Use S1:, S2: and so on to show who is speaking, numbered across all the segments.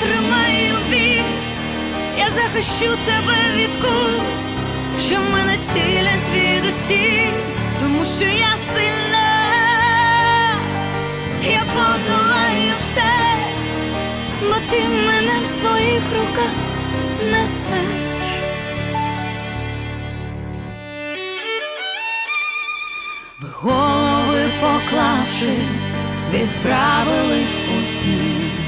S1: я витримаю я захищу тебе від куль, що мене цілять від усіх, тому що я сильна, я подолаю все, бо ти мене в своїх руках несеш. Ви голови поклавши, відправились у сни.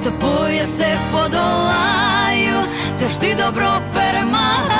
S1: З тобою я все подолаю, завжди добро перемагає